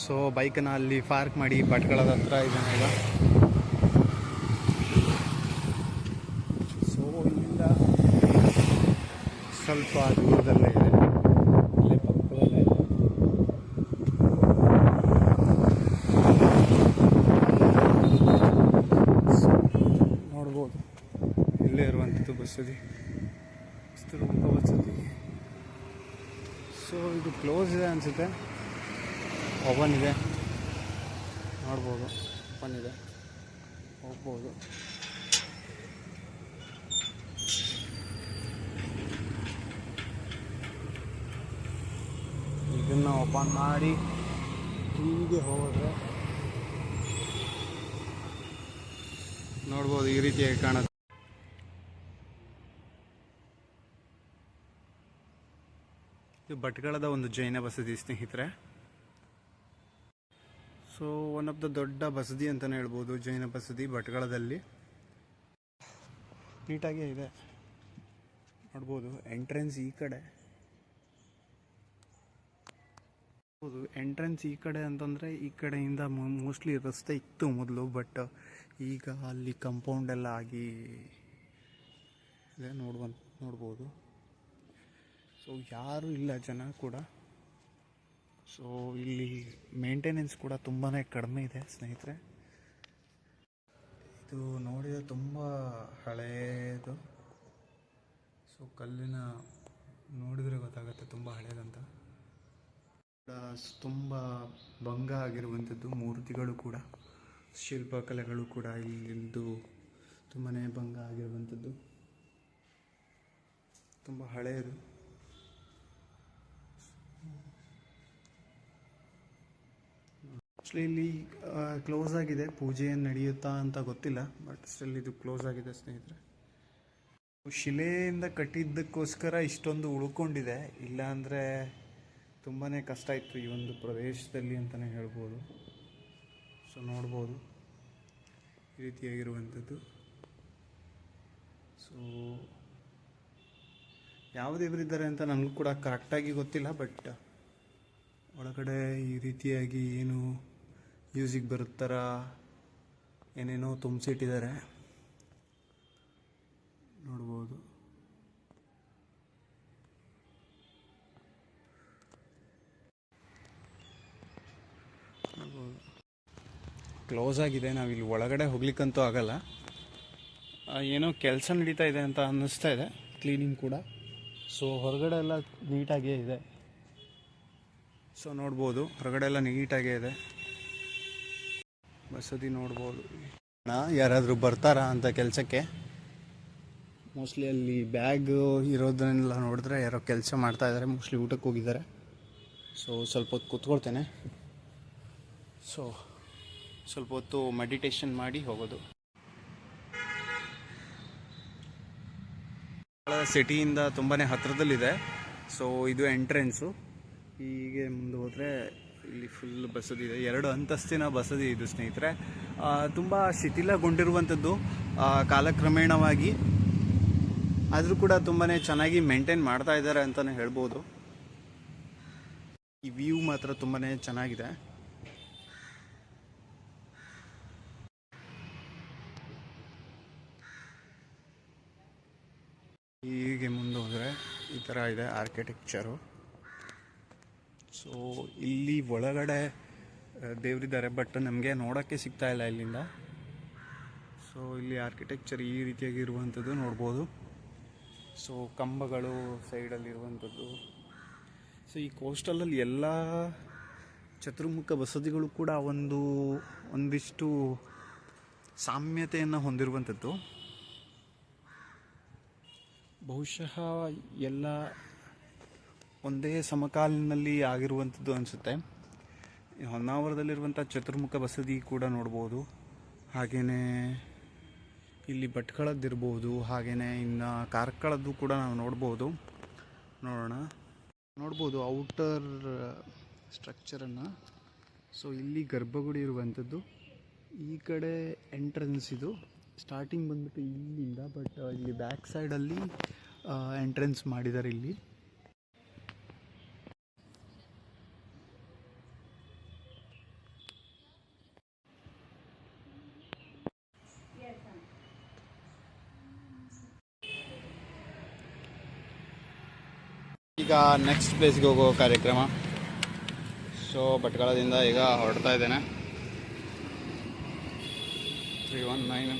So ಬೈಕನ್ನು ಅಲ್ಲಿ park ಮಾಡಿ ಭಟ್ಕಳದ ಹತ್ರ ಇದ್ದಾನೆ ಸೊ ಇಲ್ಲಿಂದ ಸ್ವಲ್ಪ ದೂರದಲ್ಲೇ ಇದೆ. ನೋಡ್ಬೋದು. ಇಲ್ಲೇ ಇರುವಂಥದ್ದು ಚಿತ್ರದುರ್ಗ ಬಸದಿ ಸೊ ಇದು ಕ್ಲೋಸ್ ಇದೆ ಅನಿಸುತ್ತೆ. ಓಪನ್ ಇದೆ. ನೋಡ್ಬೋದು. ಓಪನ್ ಇದೆ. ಹೋಗ್ಬೋದು. ಇದನ್ನು ಓಪನ್ ಮಾಡಿ ಹೀಗೆ ಹೋದರೆ ನೋಡ್ಬೋದು ಈ ರೀತಿಯಾಗಿ ಕಾಣುತ್ತೆ. ಇದು ಭಟ್ಕಳದ ಒಂದು ಜೈನ ಬಸದಿ ಸ್ನೇಹಿತರೆ. ಸೊ ಒನ್ ಆಫ್ ದ ದೊಡ್ಡ ಬಸದಿ ಅಂತಲೇ ಹೇಳ್ಬೋದು, ಜೈನ ಬಸದಿ ಭಟ್ಗಳದಲ್ಲಿ ನೀಟಾಗೇ ಇದೆ. ನೋಡ್ಬೋದು ಎಂಟ್ರೆನ್ಸ್ ಈ ಕಡೆ. ಹೌದು ಎಂಟ್ರೆನ್ಸ್ ಈ ಕಡೆ ಅಂತಂದರೆ ಈ ಕಡೆಯಿಂದ ಮೋಸ್ಟ್ಲಿ ರಸ್ತೆ ಇತ್ತು ಮೊದಲು ಬಟ್ ಈಗ ಅಲ್ಲಿ ಕಂಪೌಂಡ್ ಎಲ್ಲ ಆಗಿ ಇದೆ. ನೋಡುವ ನೋಡ್ಬೋದು. ಸೊ ಯಾರೂ ಇಲ್ಲ ಜನ ಕೂಡ. ಸೊ ಇಲ್ಲಿ ಮೇಂಟೆನೆನ್ಸ್ ಕೂಡ ತುಂಬಾ ಕಡಿಮೆ ಇದೆ, ಸ್ನೇಹಿತರೆ. ಇದು ನೋಡಿದರೆ ತುಂಬ ಹಳೆಯದು ಸೊ, ಕಲ್ಲಿನ ನೋಡಿದರೆ ಗೊತ್ತಾಗುತ್ತೆ ತುಂಬ ಹಳೆಯದಂತ ತುಂಬ ಭಂಗ ಆಗಿರುವಂಥದ್ದು ಮೂರ್ತಿಗಳು ಕೂಡ, ಶಿಲ್ಪಕಲೆಗಳು ಕೂಡ ಇಲ್ಲಿಂದು ತುಂಬಾ ಭಂಗ ಆಗಿರುವಂಥದ್ದು ತುಂಬ ಹಳೆಯದು ಆ್ಯಕ್ಚುಲಿ ಇಲ್ಲಿ ಕ್ಲೋಸ್ ಆಗಿದೆ. ಪೂಜೆ ಏನು ನಡೆಯುತ್ತಾ ಅಂತ ಗೊತ್ತಿಲ್ಲ ಬಟ್ ಸ್ಟಿಲ್ ಇದು ಕ್ಲೋಸ್ ಆಗಿದೆ, ಸ್ನೇಹಿತರೆ. ಶಿಲೆಯಿಂದ ಕಟ್ಟಿದ್ದಕ್ಕೋಸ್ಕರ ಇಷ್ಟೊಂದು ಉಳ್ಕೊಂಡಿದೆ. ಇಲ್ಲಾಂದರೆ ತುಂಬಾ ಕಷ್ಟ ಇತ್ತು ಈ ಒಂದು ಪ್ರದೇಶದಲ್ಲಿ ಅಂತಲೇ ಹೇಳ್ಬೋದು. ಸೊ ನೋಡ್ಬೋದು. ಈ ರೀತಿಯಾಗಿರುವಂಥದ್ದು. ಸೊ ಯಾವ ದೇವರಿದ್ದಾರೆ ಅಂತ ನನಗೂ ಕೂಡ ಕರೆಕ್ಟಾಗಿ ಗೊತ್ತಿಲ್ಲ ಬಟ್ ಒಳಗಡೆ ಈ ರೀತಿಯಾಗಿ ಏನು ಮ್ಯೂಸಿಕ್ ಥರ ಏನೇನೋ ತುಂಬಿಸಿಟ್ಟಿದ್ದಾರೆ. ನೋಡ್ಬೋದು. ಕ್ಲೋಸ್ ಆಗಿದೆ. ನಾವಿಲ್ಲಿ ಒಳಗಡೆ ಹೋಗ್ಲಿಕ್ಕಂತೂ ಆಗಲ್ಲ. ಏನೋ ಕೆಲಸ ನಡೀತಾ ಇದೆ ಅಂತ ಅನ್ನಿಸ್ತಾ ಇದೆ. ಕ್ಲೀನಿಂಗ್ ಕೂಡ. ಸೊ ಹೊರಗಡೆ ಎಲ್ಲ ನೀಟಾಗೇ ಇದೆ. ಸೊ ನೋಡ್ಬೋದು. ಹೊರಗಡೆ ಎಲ್ಲ ನೀಟಾಗೇ ಇದೆ. ಬಸದಿ ನೋಡ್ಬೋದು. ಯಾರಾದರೂ ಬರ್ತಾರಾ ಅಂತ ಕೆಲಸಕ್ಕೆ? ಮೋಸ್ಟ್ಲಿ ಅಲ್ಲಿ ಬ್ಯಾಗ್ ಇರೋದನ್ನೆಲ್ಲ ನೋಡಿದ್ರೆ ಯಾರೋ ಕೆಲಸ ಮಾಡ್ತಾ ಇದ್ದಾರೆ ಮೋಸ್ಟ್ಲಿ ಊಟಕ್ಕೆ ಹೋಗಿದ್ದಾರೆ. ಸೊ ಸ್ವಲ್ಪ ಹೊತ್ತು ಕೂತ್ಕೊಳ್ತೇನೆ. ಸೊ ಸ್ವಲ್ಪ ಹೊತ್ತು ಮೆಡಿಟೇಷನ್ ಮಾಡಿ ಹೋಗೋದು. ಸಿಟಿಯಿಂದ ತುಂಬಾ ಹತ್ತಿರದಲ್ಲಿದೆ ಸೊ ಇದು ಎಂಟ್ರೆನ್ಸು ಹೀಗೆ ಮುಂದೆ ಹೋದರೆ ಇಲ್ಲಿ ಫುಲ್ ಬಸದಿ ಇದೆ. ಎರಡು ಅಂತಸ್ತಿನ ಬಸದಿ ಇದು ಸ್ನೇಹಿತರೆ. ತುಂಬ ಶಿಥಿಲಗೊಂಡಿರುವಂಥದ್ದು ಕಾಲಕ್ರಮೇಣವಾಗಿ. ಆದರೂ ಕೂಡ ತುಂಬಾ ಚೆನ್ನಾಗಿ ಮೇಂಟೈನ್ ಮಾಡ್ತಾ ಇದ್ದಾರೆ ಅಂತಲೇ ಹೇಳ್ಬೋದು. ಈ ವ್ಯೂ ಮಾತ್ರ ತುಂಬಾ ಚೆನ್ನಾಗಿದೆ. ಹೀಗೆ ಮುಂದೆ ಹೋದರೆ ಈ ಥರ ಇದೆ ಆರ್ಕಿಟೆಕ್ಚರು ಸೊ ಇಲ್ಲಿ ಒಳಗಡೆ ದೇವರಿದ್ದಾರೆ ಬಟ್ ನಮಗೆ ನೋಡೋಕ್ಕೆ ಸಿಗ್ತಾ ಇಲ್ಲ ಇಲ್ಲಿಂದ. ಸೊ ಇಲ್ಲಿ ಆರ್ಕಿಟೆಕ್ಚರ್ ಈ ರೀತಿಯಾಗಿ ಇರುವಂಥದ್ದು ನೋಡ್ಬೋದು. ಸೊ ಕಂಬಗಳು ಸೈಡಲ್ಲಿರುವಂಥದ್ದು ಸೊ ಈ ಕೋಸ್ಟಲಲ್ಲಿ ಎಲ್ಲ ಚತುರ್ಮುಖ ಬಸದಿಗಳು ಕೂಡ ಒಂದು, ಒಂದಿಷ್ಟು ಸಾಮ್ಯತೆಯನ್ನು ಹೊಂದಿರುವಂಥದ್ದು. ಬಹುಶಃ ಎಲ್ಲ ಒಂದೇ ಸಮಕಾಲಿನಲ್ಲಿ ಆಗಿರುವಂಥದ್ದು ಅನಿಸುತ್ತೆ. ಹೊನ್ನಾವರದಲ್ಲಿರುವಂಥ ಚತುರ್ಮುಖ ಬಸದಿ ಕೂಡ ನೋಡ್ಬೋದು. ಹಾಗೆಯೇ ಇಲ್ಲಿ ಭಟ್ಕಳದ್ದಿರ್ಬೋದು ಹಾಗೆಯೇ ಇನ್ನು ಕಾರ್ಕಳದ್ದು ಕೂಡ ನಾವು ನೋಡ್ಬೋದು. ನೋಡೋಣ. ನೋಡ್ಬೋದು ಔಟರ್ ಸ್ಟ್ರಕ್ಚರನ್ನು. ಸೊ, ಇಲ್ಲಿ ಗರ್ಭಗುಡಿ ಇರುವಂಥದ್ದು. ಈ ಕಡೆ ಎಂಟ್ರೆನ್ಸ್ ಇದು. ಸ್ಟಾರ್ಟಿಂಗ್ ಬಂದ್ಬಿಟ್ಟು ಇಲ್ಲಿಂದ, ಬಟ್, ಇಲ್ಲಿ ಬ್ಯಾಕ್ ಸೈಡಲ್ಲಿ ಎಂಟ್ರೆನ್ಸ್ ಮಾಡಿದ್ದಾರೆ ಇಲ್ಲಿ. ಈಗ ನೆಕ್ಸ್ಟ್ ಪ್ಲೇಸ್ಗೆ ಹೋಗೋ ಕಾರ್ಯಕ್ರಮ. ಸೊ ಭಟ್ಕಳದಿಂದ ಈಗ ಹೊರಡ್ತಾ ಇದ್ದೇನೆ. Three one nine